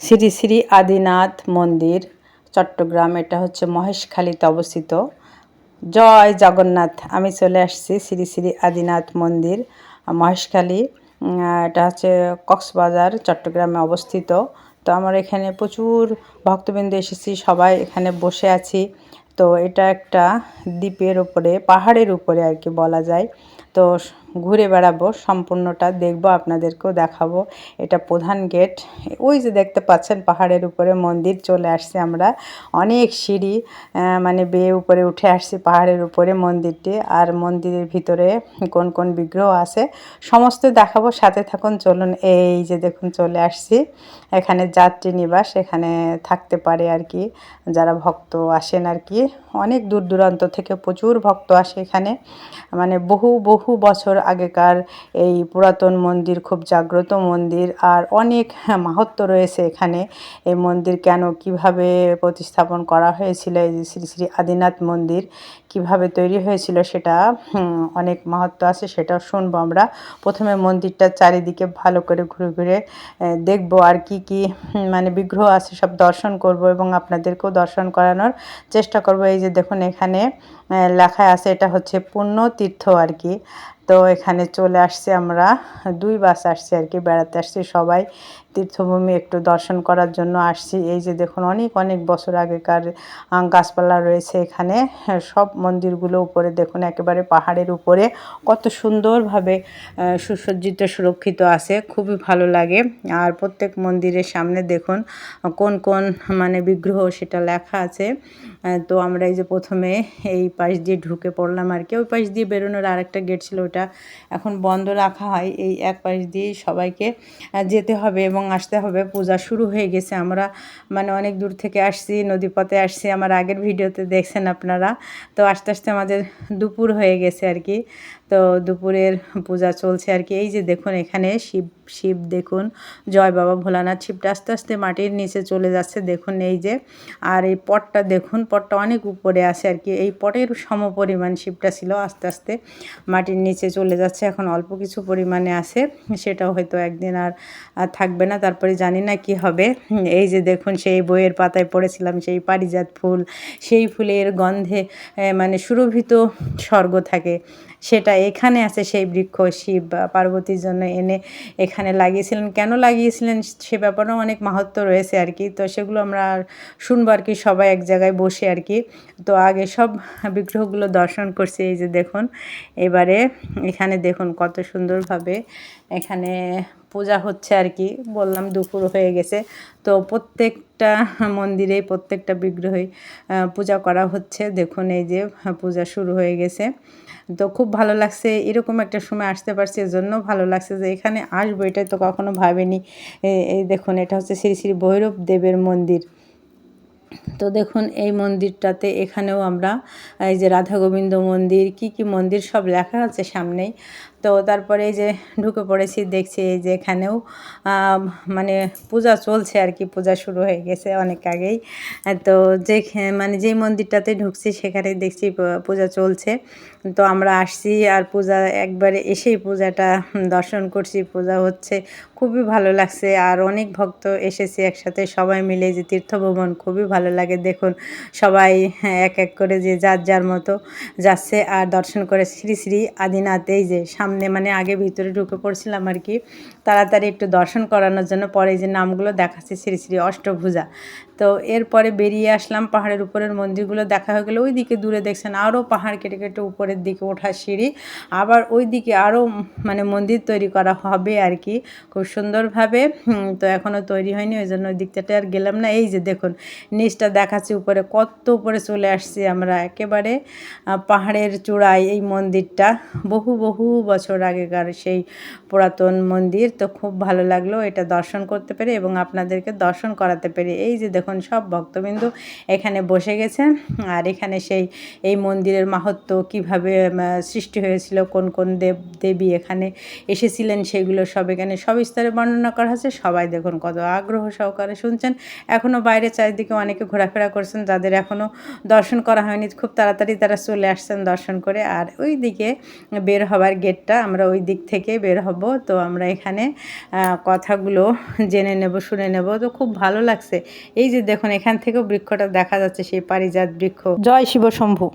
শ্রী শ্রী আদিনাথ মন্দির, চট্টগ্রাম। এটা হচ্ছে মহেশখালীতে অবস্থিত। জয় জগন্নাথ। আমি চলে আসছি শ্রী শ্রী আদিনাথ মন্দির, মহেশখালী। এটা হচ্ছে কক্সবাজার, চট্টগ্রামে অবস্থিত। তো আমার এখানে প্রচুর ভক্তবৃন্দ এসেছি, সবাই এখানে বসে আছি। তো এটা একটা দ্বীপের উপরে, পাহাড়ের উপরে আর কি বলা যায়। তো ঘুরে বেড়াবো, সম্পূর্ণটা দেখব, আপনাদেরকেও দেখাবো। এটা প্রধান গেট। ওই যে দেখতে পাচ্ছেন পাহাড়ের উপরে মন্দির, চলে আসছে আমরা। অনেক সিঁড়ি মানে বেয়ে উপরে উঠে আসছি পাহাড়ের উপরে মন্দিরটি। আর মন্দিরের ভিতরে কোন কোন বিগ্রহ আছে, সমস্ত দেখাবো। সাথে থাকুন, চলুন, এই যে দেখুন, চলে আসছি। এখানে যাত্রী নিবাস, এখানে থাকতে পারে আর কি, যারা ভক্ত আসেন আর কি। অনেক দূর দূরান্ত থেকে প্রচুর ভক্ত আসে এখানে। মানে বহু বহু বছর আগেকার এই পুরাতন মন্দির খুব জাগ্রত মন্দির আর অনেক মাহাত্ম রয়েছে এখানে। এই মন্দির কেন, কীভাবে প্রতিস্থাপন করা হয়েছিল? এই শ্রী শ্রী আদিনাথ মন্দির কীভাবে তৈরি হয়েছিল সেটা অনেক মাহাত্ম আছে, সেটাও শুনব আমরা। প্রথমে মন্দিরটার চারিদিকে ভালো করে ঘুরে ঘুরে দেখব আর কি কি মানে বিগ্রহ আছে সব দর্শন করব এবং আপনাদেরকেও দর্শন করানোর চেষ্টা করব। এই যে দেখুন এখানে লেখা আছে এটা হচ্ছে পুণ্য তীর্থ আর কি। তো এখানে চলে আসছে আমরা, দুই বাস আসছি আর কি, বেড়াতে আসছি সবাই। তীর্থভূমি একটু দর্শন করার জন্য আসছি। এই যে দেখুন, অনেক অনেক বছর আগেকার গাছপালা রয়েছে এখানে। সব মন্দিরগুলো উপরে দেখুন, একেবারে পাহাড়ের উপরে। কত সুন্দরভাবে সুসজ্জিত, সুরক্ষিত আছে, খুবই ভালো লাগে। আর প্রত্যেক মন্দিরের সামনে দেখুন, কোন কোন মানে বিগ্রহ সেটা লেখা আছে। তো আমরা এই যে প্রথমে এই পাশ দিয়ে ঢুকে পড়লাম আর কি। ওই পাশ দিয়ে বেরোনোর আরেকটা গেট ছিল ওটা। এখন বন্ধ রাখা হয়। এই এক পাশ দিয়ে সবাইকে যেতে হবে এবং আসতে হবে, পূজা শুরু হয়ে গেছে। আমরা মানে অনেক দূর থেকে আসছি, নদীপথে আসছি। আমার আগের ভিডিওতে দেখছেন আপনারা। তো আস্তে আস্তে আমাদের দুপুর হয়ে গেছে আর কি। তো দুপুরের পূজা চলছে আর কি। এই যে দেখুন এখানে শিব শিব দেখুন। জয় বাবা ভোলানাথ শিবটা আস্তে আস্তে মাটির নিচে চলে যাচ্ছে। দেখুন এই যে। আর এই পটটা দেখুন, পটটা অনেক উপরে আছে আর কি। এই পটের সম পরিমাণ শিবটা ছিল আস্তে আস্তে মাটির নিচে চলে যাচ্ছে। এখন অল্প কিছু পরিমাণে আছে। সেটাও হয়তো একদিন আর থাকবে না। তারপরে জানি না কি হবে। এই যে দেখুন, সেই বইয়ের পাতায় পড়েছিলাম, সেই পারিজাত ফুল, সেই ফুলের গন্ধে মানে সুরভিত স্বর্গ থাকে। সেটা এখানে আছে, সেই বৃক্ষ, শিব বা পার্বতীর জন্য এনে এখানে লাগিয়েছিলেন। কেন লাগিয়েছিলেন? সে ব্যাপারেও অনেক মাহাত্ম রয়েছে আর কি। তো সেগুলো আমরা শুনব আর কি, সবাই এক জায়গায় বসে আর কি। তো আগে সব বিগ্রহগুলো দর্শন করছি, এই যে দেখুন। এবারে এখানে দেখুন কত সুন্দরভাবে এখানে পূজা হচ্ছে আর কি, বললাম দুপুর হয়ে গেছে। তো প্রত্যেকটা মন্দিরেই, প্রত্যেকটা বিগ্রহে পূজা করা হচ্ছে। দেখুন, এই যে পূজা শুরু হয়ে গেছে। তো খুব ভালো লাগছে, এরকম একটা সময় আসতে পারছি, এজন্য ভালো লাগছে যে এখানে আসব, এটাই তো কখনো ভাবেনি। এই দেখুন, এটা হচ্ছে শ্রী শ্রী ভৈরব দেবের মন্দির। তো দেখুন, এই মন্দিরটাতে এখানেও আমরা, এই যে রাধা গোবিন্দ মন্দির, কি কি মন্দির সব লেখা আছে সামনেই। তো তারপরে এই যে ঢুকে পড়েছি, দেখছি এই যে এখানেও মানে পূজা চলছে আর কি, পূজা শুরু হয়ে গেছে অনেক আগেই। তো যে মানে যেই মন্দিরটাতে ঢুকছি সেখানে দেখছি পূজা চলছে। তো আমরা আসছি আর পূজা, একবারে এসেই পূজাটা দর্শন করছি, পূজা হচ্ছে। খুবই ভালো লাগছে আর অনেক ভক্ত এসেছি একসাথে, সবাই মিলে যে তীর্থভ্রমণ খুবই ভালো লাগে। দেখুন, সবাই এক এক করে যে যার যার মতো যাচ্ছে আর দর্শন করে শ্রী শ্রী আদিনাথ, এই যে সামনে মানে আগে ভিতরে ঢুকে পড়ছিলাম আর কি। তাড়াতাড়ি একটু দর্শন করানোর জন্য পরে যে নামগুলো দেখাচ্ছে, শ্রী শ্রী অষ্টভুজা। তো এরপরে বেরিয়ে আসলাম, পাহাড়ের উপরের মন্দিরগুলো দেখা হয়ে গেলো। ওই দিকে দূরে দেখছেন আরও পাহাড় কেটে কেটে উপরের দিকে ওঠা সিঁড়ি। আবার ওই দিকে আরও মানে মন্দির তৈরি করা হবে আর কি, খুব সুন্দরভাবে। তো এখনও তৈরি হয়নি, ওই জন্য ওই দিকটাতে আর গেলাম না। এই যে দেখুন, নিচটা দেখাচ্ছি, উপরে কত উপরে চলে আসছি আমরা। একেবারে পাহাড়ের চূড়ায় এই মন্দিরটা। বহু বহু বছর আগেকার সেই পুরাতন মন্দির। তো খুব ভালো লাগল এটা দর্শন করতে পেরে এবং আপনাদেরকে দর্শন করাতে পেরে। এই যে দেখুন, সব ভক্তবিন্দু এখানে বসে গেছে। আর এখানে সেই, এই মন্দিরের মাহাত্ম, কীভাবে সৃষ্টি হয়েছিল, কোন কোন দেব, দেবী এখানে এসেছিলেন, সেগুলো সব এখানে সবিস্তারে বর্ণনা করা হয়েছে। সবাই দেখুন, কত আগ্রহ সহকারে শুনছেন। এখনও বাইরে চারিদিকে অনেকে ঘোরাফেরা করছেন, যাদের এখনও দর্শন করা হয়নি। খুব তাড়াতাড়ি তারা চলে আসছেন দর্শন করে। আর ওই দিকে বের হবার গেটটা আমরা ওই দিক থেকে বের হব। তো আমরা এখানে কথাগুলো জেনে নেব, শুনে নেব। তো খুব ভালো লাগছে। এই যে দেখুন, এখান থেকেও বৃক্ষটা দেখা যাচ্ছে, সেই পারিজাত বৃক্ষ। জয় শিব শম্ভু।